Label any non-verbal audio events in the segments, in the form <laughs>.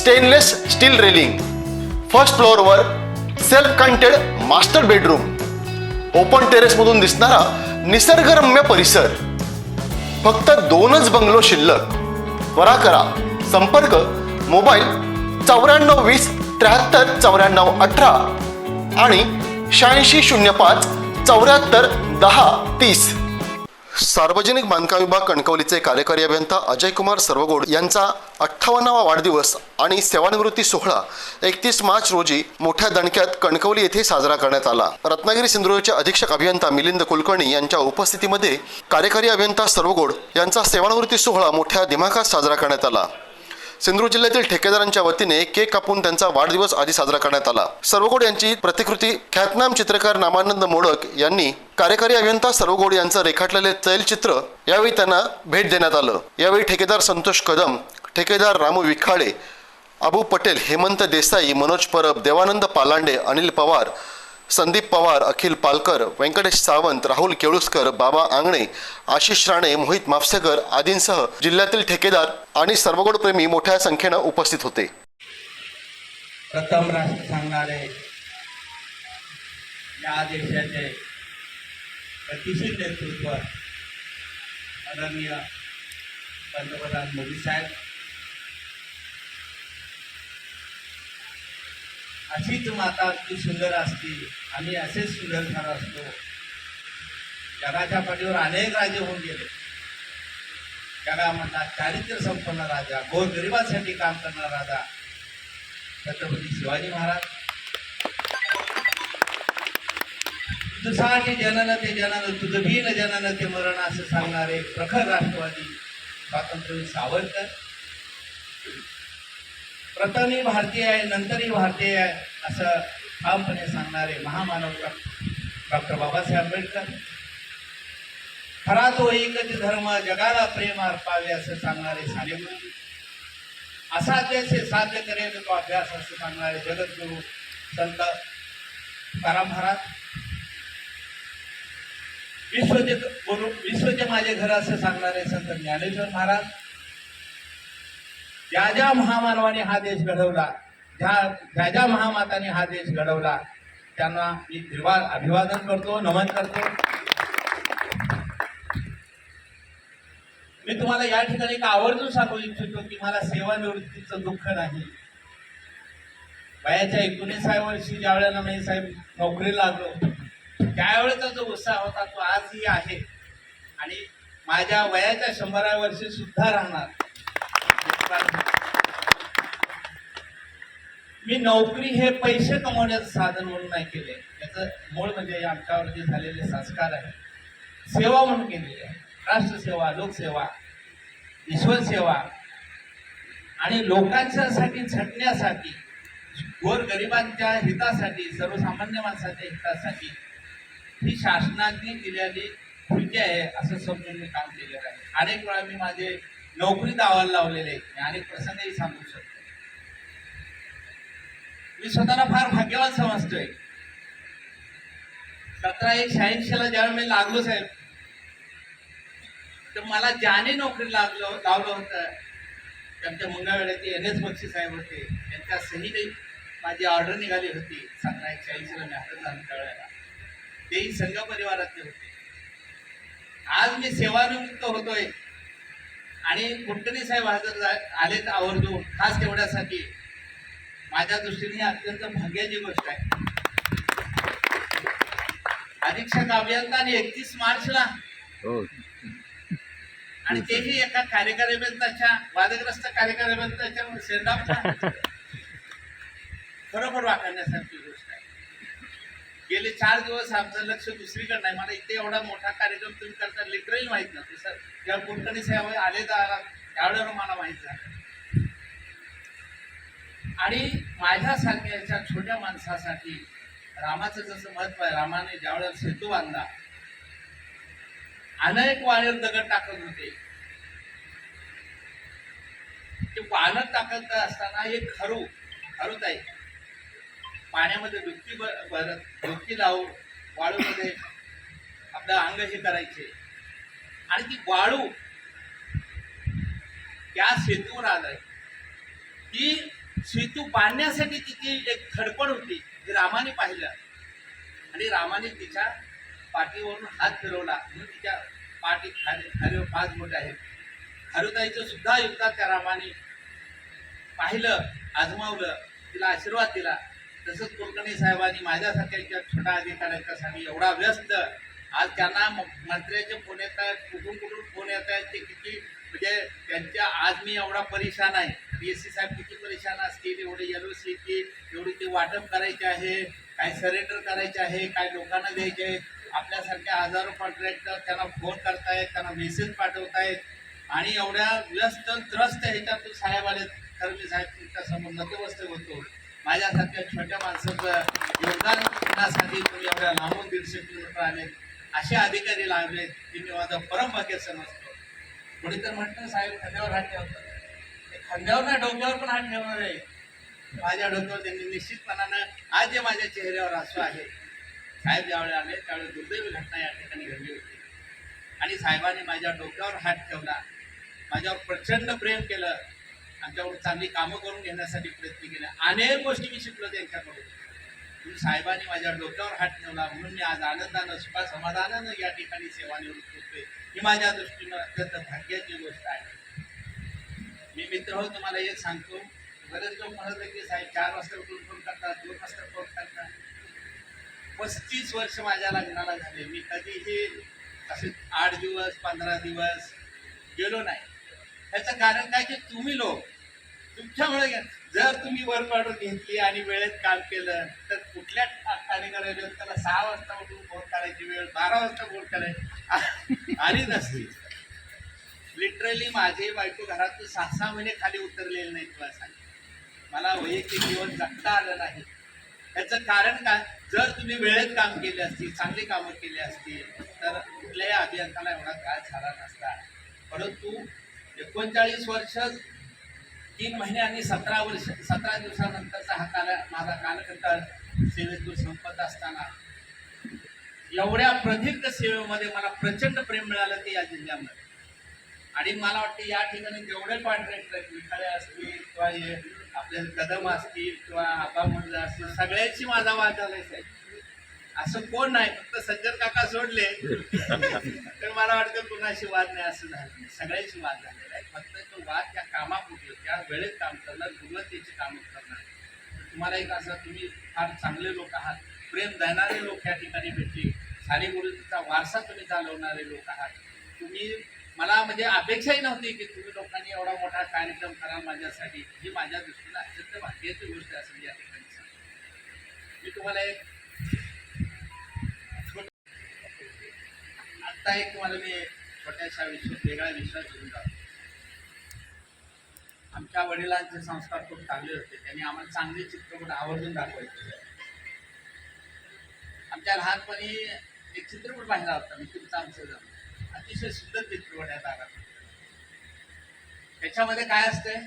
Stainless steel railing first फ्लोअरवर self contained master bedroom open टेरेसमधून दिसणारा निसर्गरम्य परिसर. फक्त दोनच बंगलो शिल्लक. त्वरा करा. संपर्क मोबाईल चौऱ्याण्णव वीस त्र्याहत्तर चौऱ्याण्णव अठरा आणि शहाऐंशी शून्य पाच चौऱ्याहत्तर दहा तीस. सार्वजनिक बांधकाम विभाग कणकवलीचे कार्यकारी अभियंता अजय कुमार सर्वगोड यांचा अठ्ठावन्नावा वाढदिवस आणि सेवानिवृत्ती सोहळा एकतीस मार्च रोजी मोठ्या दणक्यात कणकवली येथे साजरा करण्यात आला. रत्नागिरी सिंधुदुर्गचे अधीक्षक अभियंता मिलिंद कुलकर्णी यांच्या उपस्थितीमध्ये कार्यकारी अभियंता सर्वगोड यांचा सेवानिवृत्ती सोहळा मोठ्या दिमाखात साजरा करण्यात आला. सिंधुदुर्ग जिल्ह्यातील ठेकेदारांच्या वतीने केक कापून त्यांचा वाढदिवस आधी साजरा करण्यात आला. सर्वगोड यांची प्रतिकृती ख्यातनाम चित्रकार नामानंद मोडक यांनी कार्यकारी अभियंता सर्वगोड यांचं रेखाटलेले तैलचित्र यावेळी त्यांना भेट देण्यात आलं. यावेळी ठेकेदार संतोष कदम ठेकेदार रामू विखाळे अबू पटेल हेमंत देसाई मनोज परब देवानंद पालांडे अनिल पवार संदीप पवार अखिल पालकर व्यंकटेश सावंत राहुल केळुसकर बाबा आंगणे आशिष राणे मोहित मापसेकर आदींसह जिल्ह्यातील ठेकेदार आणि सर्वगोडप्रेमी मोठ्या संख्येनं उपस्थित होते. प्रथम राष्ट्र सांगणारे या देशाचे गतिशील नेतृत्व आदरणीय पंतप्रधान मोदी साहेब अशीच माता ती सुंदर असती आम्ही असेच सुंदर झालो असतो. जगाच्या पाठीवर अनेक राजे होऊन गेले. जगामधला चारित्र्य संपन्न राजा गोरगरिबासाठी काम करणारा राजा छत्रपती शिवाजी महाराज. तुझसाठी जनन ते जनन तुझं भीन जनन ते मरण असं सांगणारे प्रखर राष्ट्रवादी स्वातंत्र्यवीर सावरकर. प्रथमही भारतीय आहे नंतरही भारतीय आहे असं ठामपणे सांगणारे महामानव डॉक्टर बाबासाहेब आंबेडकर. खरा तो एकच धर्म जगाला प्रेम अर्पावे असं सांगणारे सानेगुरु. असा से साध्य करेल तो अभ्यास असं सांगणारे जगद्गुरु संत तुकाराम महाराज. विश्वचे गुरु विश्वचे माझे घर असं सांगणारे संत ज्ञानेश्वर महाराज. ज्या ज्या महामानवाने हा देश घडवला ज्या ज्या ज्या महामाताने हा देश घडवला त्यांना मी निर्वाद अभिवादन करतो नमन करतो. मी तुम्हाला या ठिकाणी एक आवर्जून सांगू इच्छितो की मला सेवानिवृत्तीचं दुःख नाही. वयाच्या एकोणीसाव्या वर्षी ज्या वेळेला मी साहेब नोकरीला लागलो त्यावेळेचा जो उत्साह होता तो आजही आहे. आणि माझ्या वयाच्या शंभराव्या वर्षी सुद्धा राहणार. मी नोकरी हे पैसे कमवण्याचं साधन म्हणून नाही केले. याचं मूळ म्हणजे आमच्यावरती झालेले संस्कार आहे सेवा म्हणून केलेली आहे राष्ट्रसेवा लोकसेवा ईश्वर सेवा आणि लोकांच्यासाठी झटण्यासाठी गोर गरिबांच्या हितासाठी सर्वसामान्य माणसाच्या हितासाठी ही शासनाने दिलेली कृती आहे असं समजून मी काम केलेलं आहे. अनेक वेळा मी माझे नोकरी दावाला लावलेले आहे मी अनेक प्रसंगही सांगू शकतो. मी स्वतःला फार भाग्यवान समजतोय. सतरा एक शहाऐंशीला ज्यावेळी मी लागलो साहेब तर मला ज्याने नोकरी लागलो लावलं होतं त्यांच्या मुंगावेळ्याचे एन एस बक्षी साहेब होते. त्यांच्या सहीने माझी ऑर्डर निघाली होती. सतरा एक शहाऐंशीला मी हातात झालो कळायला. तेही संघ परिवारातले होते. आज मी सेवानिवृत्त होतोय. आणि कुलकर्णी साहेब हजर आलेत आवर्जून खास तेवढ्यासाठी माझ्या दृष्टीने ही अत्यंत भाग्याची गोष्ट आहे. अधीक्षक अभियंता एकतीस मार्चला. आणि तेही एका कार्यकारी अभियंताच्या वादग्रस्त कार्यकारी अभियंताच्या <laughs> गोष्ट. आहे गेले चार दिवस आमचं लक्ष दुसरीकडे नाही. मला इथे एवढा मोठा कार्यक्रम तुम्ही करता लिटरली माहीत नव्हते सर जेव्हा कुलकर्णी साहेब आले त्यावेळेला मला माहीत झालं. आणि माझ्यासारख्याच्या छोट्या माणसासाठी रामाचं जसं महत्त्व आहे रामाने ज्यावेळेला सेतू बांधला अनेक वाळेवर दगड टाकत होते. ते वाळत टाकत असताना एक खरू खरूताई पाण्यामध्ये डुबकी भरत डुबकी लावून वाळूमध्ये आपलं अंग हे करायचे. आणि ती वाळू त्या सेतूवर आलंय. ती सेतू बांधण्यासाठी तिची एक धडपड होती. ती रामाने पाहिलं. आणि रामाने तिच्या पाठीवरून हात फिरवला. म्हणून तिच्या पाठी खाली खाली पाच बोट आहेत. खारुताईचं सुद्धा युद्धात त्या रामाने पाहिलं आजमावलं तिला आशीर्वाद दिला. तसंच कुलकर्णी साहेबांनी माझ्यासारख्या एका छोट्या अधिकाऱ्यांच्यासाठी एवढा व्यस्त आज त्यांना म- मंत्र्याचे फोन येत आहेत कुठून कुठून फोन येत आहेत ते किती म्हणजे त्यांच्या आज मी एवढा परेशान आहे. बी एस सी साहेब किती परेशान असतील एवढे एल की एवढी ते वाटप करायचे आहे काय सरेंडर करायचे आहे काय लोकांना द्यायचे आहे आपल्यासारख्या हजारो कॉन्ट्रॅक्टर त्यांना फोन करतायत त्यांना मेसेज पाठवतायत. आणि एवढ्या व्यस्त त्रस्त ह्याच्यातून साहेब आले तर मी साहेब तुमच्यासमोर नतमस्तक होतो. माझ्यासारख्या छोट्या माणसाचं योगदान तुम्ही एवढ्या लांबून दीडशे किलोमीटर आले. असे अधिकारी लागले की मी माझं परम भाग्य समजतो. कोणी तर म्हटलं साहेब खांद्यावर हात ठेवतात खांद्यावर ना डोक्यावर पण हात ठेवणार आहे. माझ्या डोक्यावर त्यांनी निश्चितपणानं आज जे माझ्या चेहऱ्यावर हसू आहे. साहेब ज्यावेळी आले त्यावेळी दुर्दैवी घटना या ठिकाणी घडली होती. आणि साहेबांनी माझ्या डोक्यावर हात ठेवला. माझ्यावर प्रचंड प्रेम केलं. आमच्यावर चांगली कामं करून घेण्यासाठी प्रयत्न केले. अनेक गोष्टी मी शिकलो त्यांच्याकडून. साहेबांनी माझ्या डोक्यावर हात ठेवला. म्हणून मी आज आनंदानं सुखा समाधानानं या ठिकाणी सेवानिवृत्त होतोय ही माझ्या दृष्टीनं अत्यंत भाग्याची गोष्ट आहे. मी मित्र हो तुम्हाला एक सांगतो. बरेच लोक म्हणत आहे की साहेब चार वाजता उठून फोन करतात दोन वाजता फोन करतात. पस्तीस वर्ष माझ्या लग्नाला झाले. मी कधीही असे आठ दिवस पंधरा दिवस गेलो नाही. याचं कारण काय की तुम्ही लोक तुमच्यामुळे जर तुम्ही वर पाडून घेतली आणि वेळेत काम केलं तर कुठल्या कार्यक्रमाला त्याला सहा वाजता उठून फोन करायची वेळ बारा वाजता फोन करायची. आली नसली लिटरली माझे बायको घरातून सहा सहा महिने खाली उतरलेले नाही तुला सांग मला वैयक्तिक जीवन जगता आलं नाही. याचं कारण काय? जर तुम्ही वेळेत काम केले असतील चांगली कामं केली असतील तर कुठल्याही अभियंताला एवढा त्रास झाला नसता. परंतु एकोणचाळीस वर्ष तीन महिने आणि सतरा वर्ष सतरा दिवसानंतरचा हा काल माझा कालखंड सेवेतून संपत असताना एवढ्या प्रदीर्घ सेवेमध्ये मला प्रचंड प्रेम मिळालं ते या जिल्ह्यामध्ये. आणि मला वाटतं या ठिकाणी जेवढे कॉन्ट्रॅक्टर विखाळे असतील किंवा हे आपले कदम असतील किंवा आबा म्हणलं असतील सगळ्यांशी माझा वाद झालाय साहेब. असं कोण नाही फक्त सज्जन काका सोडले. <laughs> तर मला वाटतं कुणाशी वाद नाही असं झालं नाही. सगळ्यांशी वाद आहे फक्त तो वाद त्या कामापुरते त्या वेळेत काम करणार गुणवत्तेची कामं करणार. तुम्हाला एक असं तुम्ही फार चांगले लोक आहात. प्रेम देणारे लोक या ठिकाणी भेटले सारी गुरुजीचा वारसा तुम्ही चालवणारे लोक आहात. तुम्ही मला म्हणजे अपेक्षाही नव्हती की तुम्ही लोकांनी एवढा मोठा कार्यक्रम करा माझ्यासाठी. ही माझ्या दृष्टीने अत्यंत भाग्याची गोष्ट असेल या ठिकाणी मी तुम्हाला एक आत्ता एक तुम्हाला मी छोट्याशा विश्वास वेगळा विश्वास घेऊन जातो. आमच्या वडिलांचे संस्कार खूप चांगले होते. त्यांनी आम्हाला चांगले चित्रपट आवर्जून दाखवायचे. आमच्या लहानपणी एक चित्रपट पाहिला होता मी तुमचा आमचं जण अतिशय सुंदर चित्रपट आहे दादा त्याच्यामध्ये काय असतंय?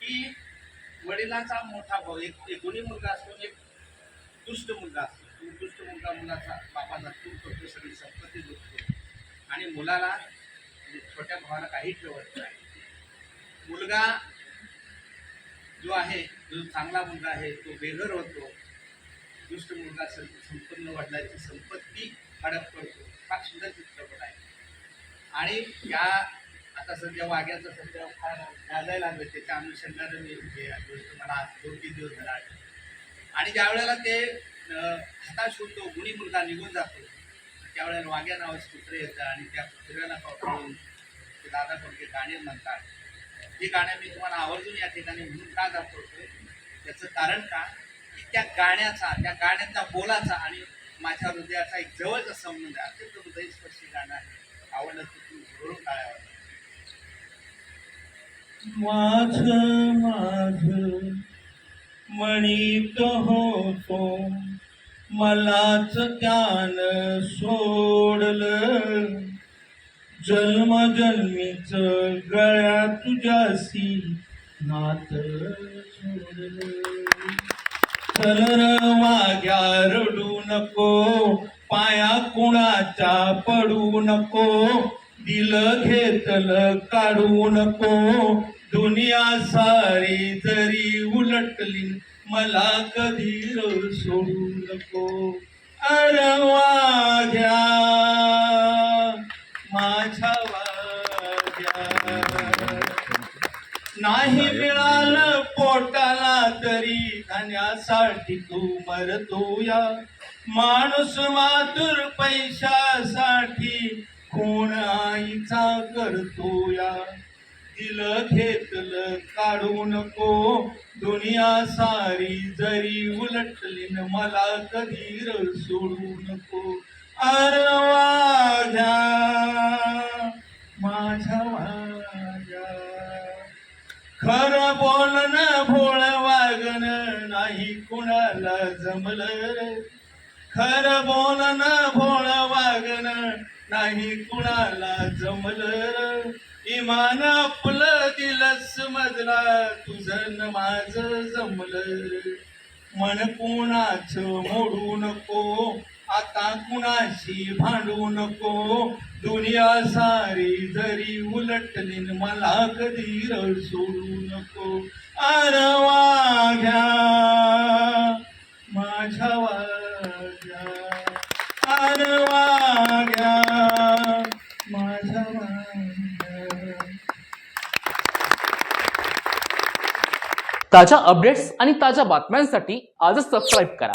की वडिलांचा मोठा भाऊ एक एकोणी मुलगा असतो एक दुष्ट मुलगा असतो. दुष्ट मुलगा मुलाचा बापाचा खूप करतो सगळी संपत्ती लुटतो. आणि मुलाला छोट्या भावाला काही ठेवत नाही. मुलगा जो आहे जो चांगला मुलगा आहे तो बेघर होतो. दुष्ट मुलगा संपन्न वडिलांची संपत्ती हडप करतो. हा सुंदर चित्रपट आहे. आणि या आता सध्या वाघ्याचं सध्या फार गाजायला लागलं त्याच्या अनुषंगाने मी हे गोष्ट मला दोन तीन दिवस झाला आणि ज्या वेळेला ते अं, हताश होतो गुणी मुलगा निघून जातो. त्यावेळेला वाघ्या नावाचे कुत्रे येतं आणि त्या कुत्र्याला पकडून ते दादा कोणते गाणे म्हणतात. ही गाणे मी तुम्हाला आवर्जून या ठिकाणी म्हणून का दाखवतो त्याचं कारण का? की त्या गाण्याचा त्या गाण्याचा बोलाचा आणि माझ्या हृदयाचा एक जवळचा संबंध आहे. अत्यंत हृदयस्पर्शी गाणं आहे. आवडलं तर तुम्ही जरूर काय माझ माझ म्हणीत होतो. मलाच ज्ञान सोडलं. जन्मजन्मीच गळ्या तुझ्याशी नात सोडलं. चल वाग्या रडू नको. पाया कुणाच्या पडू नको. दिल घेतल काढू नको. दुनिया सारी जरी उलटली मला कधी र सोडू नको. अर वाघ्या माझ्या वाघ्या नाही मिळालं पोटाला तरी खाण्यासाठी तू मरतो या माणूस मातुर पैशासाठी कोण आईचा करतो या दिलं घेतलं काढू नको दुनिया सारी जरी उलटली न मला कधी र सोडू नको. अर माझ्या वाघ्या खर बोलन भोळ वागण नाही कुणाला जमलं खर बोलन भोळ वागण नाही कुणाला जमलं इमान आपलं दिलस मजला तुझं माझ माझं जमलं मन कुणाच मोडू नको आता कुणाशी भांडू नको? दुनिया सारी जरी उलटली मला कधी र सोडू नको. आरवा घ्या माझ्या वाघ्या अर घ्या माझ्या ताज्या अपडेट्स आणि ताज्या बातम्यांसाठी आजच सबस्क्राईब करा.